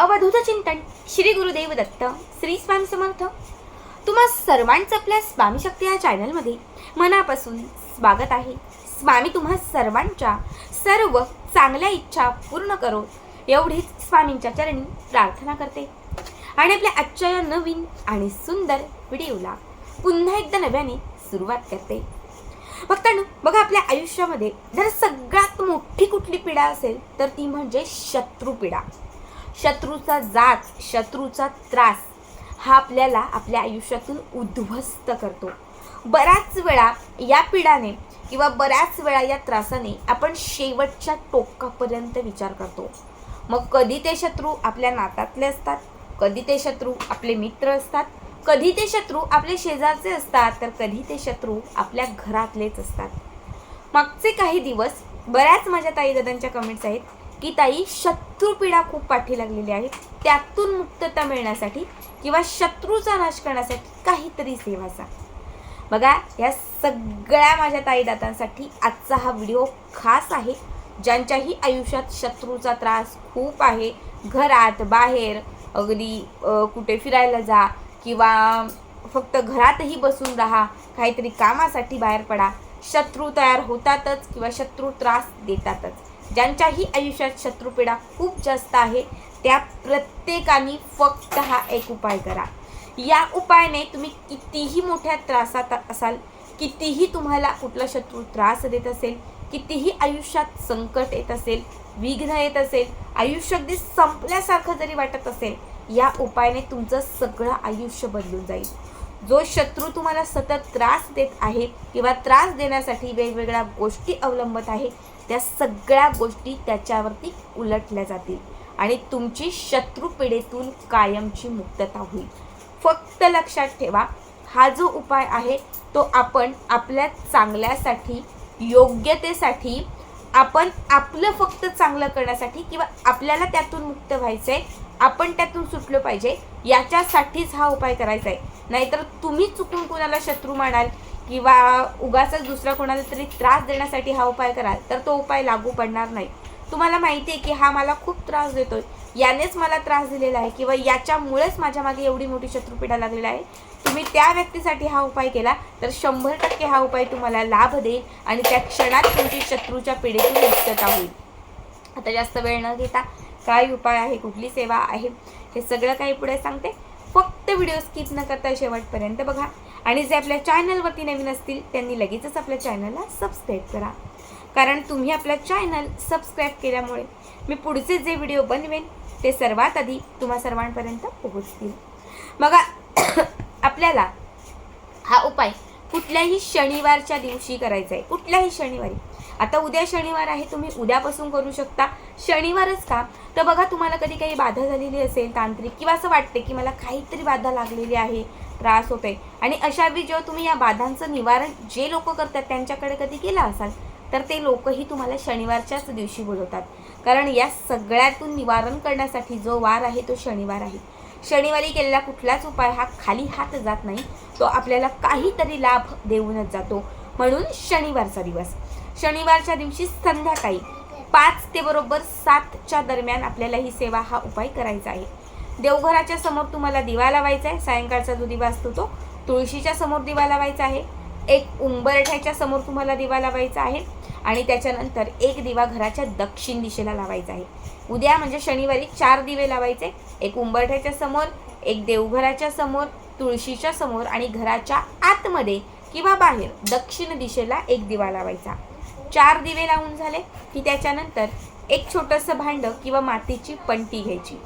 अवधूत चिंतन श्री गुरुदेव दत्त श्री स्वामी समर्थ. तुम्हा सर्वांचं आपल्या स्वामी शक्ती या चॅनलमध्ये मनापासून स्वागत आहे. स्वामी तुम्हा सर्वांच्या सर्व चांगल्या इच्छा पूर्ण करो एवढीच स्वामींच्या चरणी प्रार्थना करते. आणि आपल्या आजच्या या नवीन आणि सुंदर व्हिडिओला पुन्हा एकदा नव्याने सुरुवात करते. भक्तांनो बघा आपल्या आयुष्यामध्ये जर सगळ्यात मोठी कुठली पीडा असेल तर ती म्हणजे शत्रू पीडा. शत्रूचा जात शत्रूचा त्रास हा आपल्याला आपल्या आयुष्यातून उद्ध्वस्त करतो. बऱ्याच वेळा या पिढाने किंवा बऱ्याच वेळा या त्रासाने आपण शेवटच्या टोकापर्यंत विचार करतो. मग कधी ते शत्रू आपल्या नातातले असतात? कधी ते शत्रू आपले मित्र असतात? कधी ते शत्रू आपले शेजारचे असतात? तर कधी ते शत्रू आपल्या घरातलेच असतात. मागचे काही दिवस बऱ्याच माझ्या ताई दादांच्या कमेंट्स आहेत. की ताई शत्रुपीडा खूप पाठी लागलेली आहे. त्यातून मुक्तता मिळण्यासाठी किंवा शत्रूचा नाश करण्यासाठी काहीतरी सेवाचा बघा या सगळ्या माझ्या ताईदातांसाठी आजचा हा व्हिडिओ खास आहे ज्यांच्याही आयुष्यात शत्रूचा त्रास खूप आहे. घरात बाहेर अगदी कुठे फिरायला जा किंवा फक्त घरातही बसून राहा काहीतरी कामासाठी बाहेर पडा. शत्रू तयार होतातच किंवा शत्रू त्रास देतातच. ज्यांच्याही आयुष्यात शत्रुपीडा खूप जास्त आहे त्या प्रत्येकाने फक्त हा एक उपाय करा. या उपायाने तुम्ही कितीही मोठ्या त्रासात असाल कितीही तुम्हाला कुठला शत्रू त्रास देत असेल कितीही आयुष्यात संकट येत असेल विघ्न येत असेल आयुष्य अगदी संपल्यासारखं जरी वाटत असेल या उपायाने तुमचं सगळं आयुष्य बदलून जाईल. जो शत्रू तुम्हाला सतत त्रास देत आहे किंवा त्रास देण्यासाठी वेगवेगळ्या गोष्टी अवलंबत आहे त्या सगळ्या गोष्टी त्याच्यावरती उलटल्या जातील. आणि तुमची शत्रू पिढीतून कायमची मुक्तता होईल. फक्त लक्षात ठेवा हा जो उपाय आहे तो आपण आपल्या चांगल्यासाठी योग्यतेसाठी आपण आपलं फक्त चांगलं करण्यासाठी किंवा आपल्याला त्यातून मुक्त व्हायचं आहे आपण त्यातून सुटलो पाहिजे याच्यासाठीच हा उपाय करायचा आहे नाहीतर तुम्ही चुकून कुणाला शत्रू मानाल? किंवा उगाच दुसरा कोणाला तरी त्रास देण्यासाठी हा उपाय कराल तर तो उपाय लागू पडणार नाही. तुम्हाला माहिती आहे की हा मला खूप त्रास देतोय. यानेच मला त्रास दिलेला आहे किंवा याच्यामुळेच माझ्या मागे एवढी मोठी शत्रुपीडा लागलेला आहे. तुम्ही त्या व्यक्तीसाठी हा उपाय केला तर शंभर टक्के हा उपाय तुम्हाला लाभ देईल आणि त्या क्षणात तुमची शत्रूच्या पिढीतून मुक्तता होईल. आता जास्त वेळ न घेता काय उपाय आहे कुठली सेवा आहे हे सगळं काही पुढे सांगते. फक्त व्हिडिओ स्किप न करता शेवटपर्यंत बघा. आणि जे आपल्या चॅनलवरती नवीन असतील त्यांनी लगेचच आपल्या चॅनलला सबस्क्राईब करा. कारण तुम्ही आपलं चॅनल सबस्क्राईब केल्यामुळे मी पुढचे जे व्हिडिओ बनवेन ते सर्वात आधी तुम्हा सर्वांपर्यंत पोहोचतील. बघा आपल्याला हा उपाय कुठल्याही शनिवारच्या दिवशी करायचा आहे. कुठल्याही शनिवारी. आता उद्या शनिवार आहे तुम्ही उद्यापासून करू शकता. शनिवारच का? तर बघा तुम्हाला कधी काही बाधा झालेली असेल तांत्रिक किंवा असं वाटते की मला काहीतरी बाधा लागलेली आहे त्रास होतोय. आणि अशा वेळी जेव्हा तुम्ही या बाधांचं निवारण जे लोक करतात त्यांच्याकडे कधी गेला असाल तर ते लोकही तुम्हाला शनिवारच्याच दिवशी बोलवतात. कारण या सगळ्यातून निवारण करण्यासाठी जो वार आहे तो शनिवार आहे. शनिवारी केलेला कुठलाच उपाय हा खाली हात जात नाही. तो आपल्याला काहीतरी लाभ देऊनच जातो. म्हणून शनिवारचा दिवस. शनिवारच्या दिवशी संध्याकाळी पाच ते बरोबर सातच्या दरम्यान आपल्याला ही सेवा हा उपाय करायचा आहे. देवघराच्या समोर तुम्हाला दिवा लावायचा आहे. सायंकाळचा जो दिवा असतो तो तुळशीच्या समोर दिवा लावायचा आहे. एक उंबरठ्याच्या समोर तुम्हाला दिवा लावायचा आहे. आणि त्याच्यानंतर एक दिवा घराच्या दक्षिण दिशेला लावायचा आहे. उद्या म्हणजे शनिवारी चार दिवे लावायचे. एक उंबरठ्याच्या समोर एक देवघराच्या समोर तुळशीच्या समोर आणि घराच्या आतमध्ये किंवा बाहेर दक्षिण दिशेला एक दिवा लावायचा. चार दिवे लावून झाले की त्याच्यानंतर एक छोटंसं भांडं किंवा मातीची पंटी घ्यायची.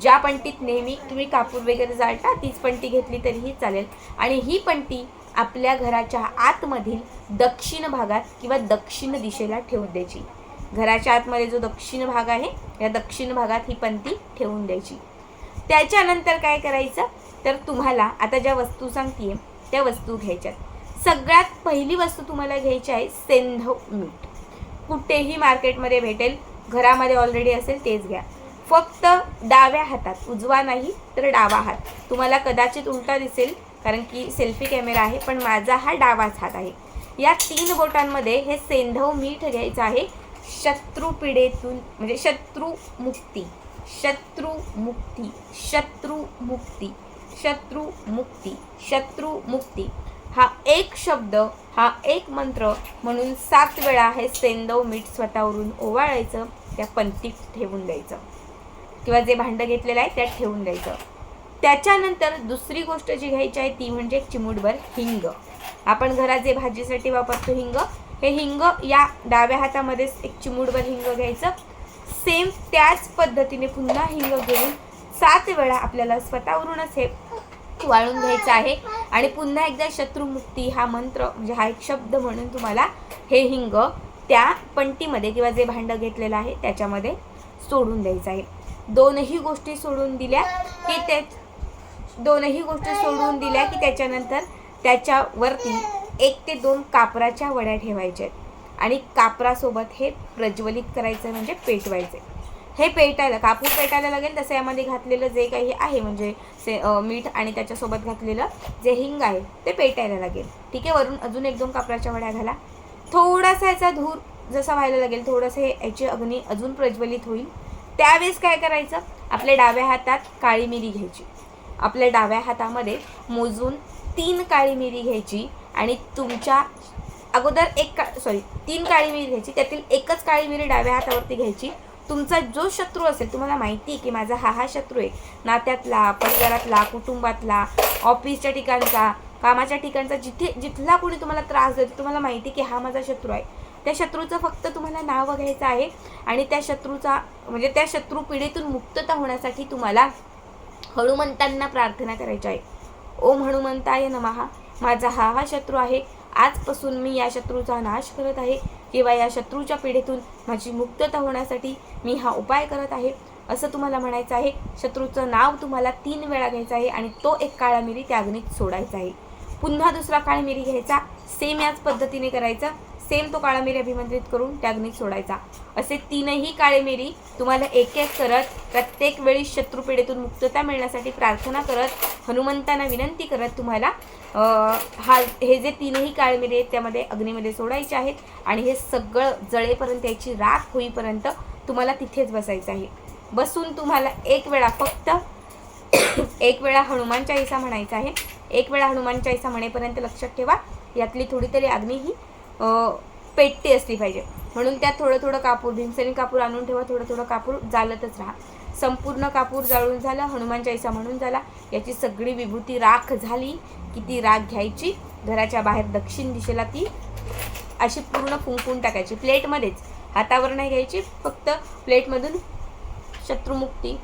ज्या पंटीत नेहमी तुम्ही कापूर वगैरे जाळता तीच पंटी घेतली तरीही चालेल. आणि ही पंटी आपल्या घराच्या आतमधील दक्षिण भागात किंवा दक्षिण दिशेला ठेवून द्यायची. घराच्या आतमध्ये जो दक्षिण भाग आहे या दक्षिण भागात ही पंती ठेवून द्यायची. त्याच्यानंतर काय करायचं? तर तुम्हाला आता ज्या वस्तू सांगते त्या वस्तू घ्यायच्यात. सगळ्यात पहिली वस्तू तुम्हाला घ्यायची आहे सेंधव मीठ. कुठेही मार्केटमध्ये भेटेल घरामध्ये ऑलरेडी असेल तेच घ्या. फक्त डाव्या हातात उजवा नाही तर डावा हात. तुम्हाला कदाचित उलटा दिसेल कारण की सेल्फी कॅमेरा आहे पण माझा हा डावाच हात आहे. या तीन बोटांमध्ये हे सेंधव मीठ घ्यायचं आहे शत्रुपीडेतून म्हणजे शत्रुमुक्ती. शत्रुमुक्ती. शत्रुमुक्ती. शत्रुमुक्ती. शत्रुमुक्ती. हा एक शब्द हा एक मंत्र म्हणून सात वेळा हे सेंदव मीठ स्वतःवरून ओवाळायचं त्या पंतीत ठेवून द्यायचं. किंवा जे भांडं घेतलेलं आहे त्यात ठेवून द्यायचं. त्याच्यानंतर दुसरी गोष्ट जी घ्यायची आहे ती म्हणजे एक चिमूटभर हिंग. आपण घरात जे भाजीसाठी वापरतो हिंग हे हिंग या डाव्या हातामध्येच एक चिमूटभर हिंग घ्यायचं. सेम त्याच पद्धतीने पुन्हा हिंग घेऊन सात वेळा आपल्याला स्वतःवरूनच हे वाळून घ्यायचं आहे. आणि पुन्हा एकदा शत्रुमुक्ती हा मंत्र म्हणजे हा एक शब्द म्हणून तुम्हाला हे हिंग त्या पंटीमध्ये किंवा जे भांडं घेतलेलं आहे त्याच्यामध्ये सोडून द्यायचं आहे. दोनही गोष्टी सोडून दिल्या की ते दोनही गोष्टी सोडून दिल्या की त्याच्यानंतर त्याच्यावरती एक ते दोन कापराच्या वड्या ठेवायच्या आहेत. आणि कापरासोबत हे प्रज्वलित करायचं म्हणजे पेटवायचं हे पेटायला कापूर पेटायला लागेल तसं यामध्ये घातलेलं जे काही आहे म्हणजे से मीठ आणि त्याच्यासोबत घातलेलं जे हिंग आहे ते पेटायला लागेल. ठीक आहे? वरून अजून एक दोन कापराच्या वड्या घाला. थोडासा याचा धूर जसा व्हायला लागेल थोडंसं हे याची अग्नी अजून प्रज्वलित होईल. त्यावेळेस काय करायचं? आपल्या डाव्या हातात काळी मिरी घ्यायची. आपल्या डाव्या हातामध्ये मोजून तीन काळी मिरी घ्यायची आणि तुमच्या अगोदर एक का सॉरी तीन काळी मिरी घ्यायची. त्यातील एकच काळी मिरी डाव्या हातावरती घ्यायची. तुमचा जो शत्रू असेल तुम्हाला माहिती आहे की माझा हा हा शत्रू आहे. नात्यातला परिवारातला कुटुंबातला ऑफिसच्या ठिकाणचा कामाच्या ठिकाणचा जिथे जिथला कोणी तुम्हाला त्रास देतो तुम्हाला माहिती आहे की हा माझा शत्रू आहे. त्या शत्रूचं फक्त तुम्हाला नाव घ्यायचं आहे आणि त्या शत्रूचा म्हणजे त्या शत्रू पिढीतून मुक्तता होण्यासाठी तुम्हाला हनुमंतांना प्रार्थना करायची आहे. ओम हनुमंताय नमहा माझा हा हा शत्रू आहे. आजपासून मी या शत्रूचा नाश करत आहे. किंवा या शत्रूच्या पिढीतून माझी मुक्तता होण्यासाठी मी हा उपाय करत आहे. असं तुम्हाला म्हणायचं आहे. शत्रूचं नाव तुम्हाला तीन वेळा घ्यायचं आहे आणि तो एक काळा मिरी त्या अग्नीत सोडायचा आहे. पुन्हा दुसरा काळा मिरी घ्यायचा. सेम याच पद्धतीने करायचा. सेम तो काळा मिरी अभिमंत्रित करून त्या अग्नीत सोडायचा. असे तीनही काळे मिरी तुम्हाला एक एक करत प्रत्येक वेळी शत्रुपेढेतून मुक्तता मिळण्यासाठी प्रार्थना करत हनुमंतांना विनंती करत तुम्हाला हा हे जे तीनही काळे मिरी आहेत त्यामध्ये अग्नीमध्ये सोडायचे आहेत आणि हे सगळं जळेपर्यंत याची राख होईपर्यंत तुम्हाला तिथेच बसायचं आहे. बसून तुम्हाला एक वेळा फक्त एक वेळा हनुमान चाळीसा म्हणायचा आहे. एक वेळा हनुमान चाळीसा म्हणेपर्यंत लक्षात ठेवा. यातली थोडी तरी अग्नी ही पेटती असली पाहिजे. म्हणून त्यात थोडं थोडं कापूर भीमसेनी कापूर आणून ठेवा थोडं थोडं कापूर जालतच राहा. संपूर्ण कापूर जाळून झालं हनुमान चाळीसा म्हणून झाला. याची सगळी विभूती राख झाली. की ती राख घ्यायची? घराच्या बाहेर दक्षिण दिशेला ती अशी पूर्ण फुंकून टाकायची. प्लेटमध्येच हातावर नाही घ्यायची फक्त प्लेटमधून शत्रुमुक्ती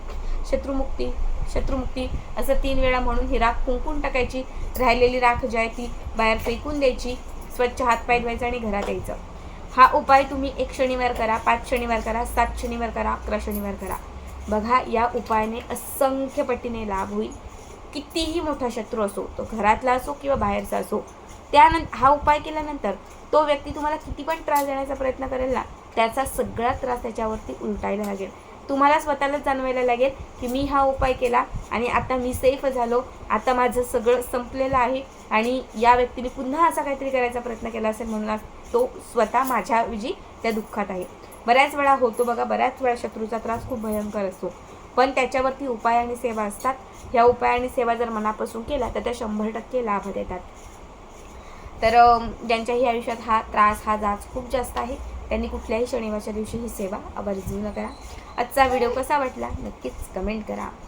शत्रुमुक्ती शत्रुमुक्ती असं तीन वेळा म्हणून ही राख फुंकून टाकायची. राहिलेली राख जी आहे ती बाहेर फेकून द्यायची. स्वच्छ हातपाय धुवायचा आणि घरात यायचं. हा उपाय तुम्ही एक शनिवार करा पाच शनिवार करा सात शनिवार करा अकरा शनिवार करा. बघा या उपायाने असंख्य पटीने लाभ होईल. कितीही मोठा शत्रू असो तो घरातला असो किंवा बाहेरचा असो त्यानंतर हा उपाय केल्यानंतर तो व्यक्ती तुम्हाला किती पण त्रास देण्याचा प्रयत्न करेल ना त्याचा सगळा त्रास त्याच्यावरती उलटायला लागेल. तुम्हाला स्वतःलाच जाणवायला लागेल की मी हा उपाय केला आणि आता मी सेफ झालो. आता माझं सगळं संपलेलं आहे आणि या व्यक्तीने पुन्हा असा काहीतरी करायचा प्रयत्न केला असेल म्हणून तो स्वतः माझ्याऐवजी त्या दुःखात आहे. बऱ्याच वेळा होतो बघा बऱ्याच वेळा शत्रूचा त्रास खूप भयंकर असतो. पण त्याच्यावरती उपाय आणि सेवा असतात. ह्या उपाय आणि सेवा जर मनापासून केल्या तर त्या शंभर टक्के लाभ देतात. तर ज्यांच्याही आयुष्यात हा त्रास हा जाच खूप जास्त आहे त्यांनी कुठल्याही शनिवारच्या दिवशी ही सेवा आवर्जून करा. आजचा व्हिडिओ कसा वाटला नक्कीच कमेंट करा.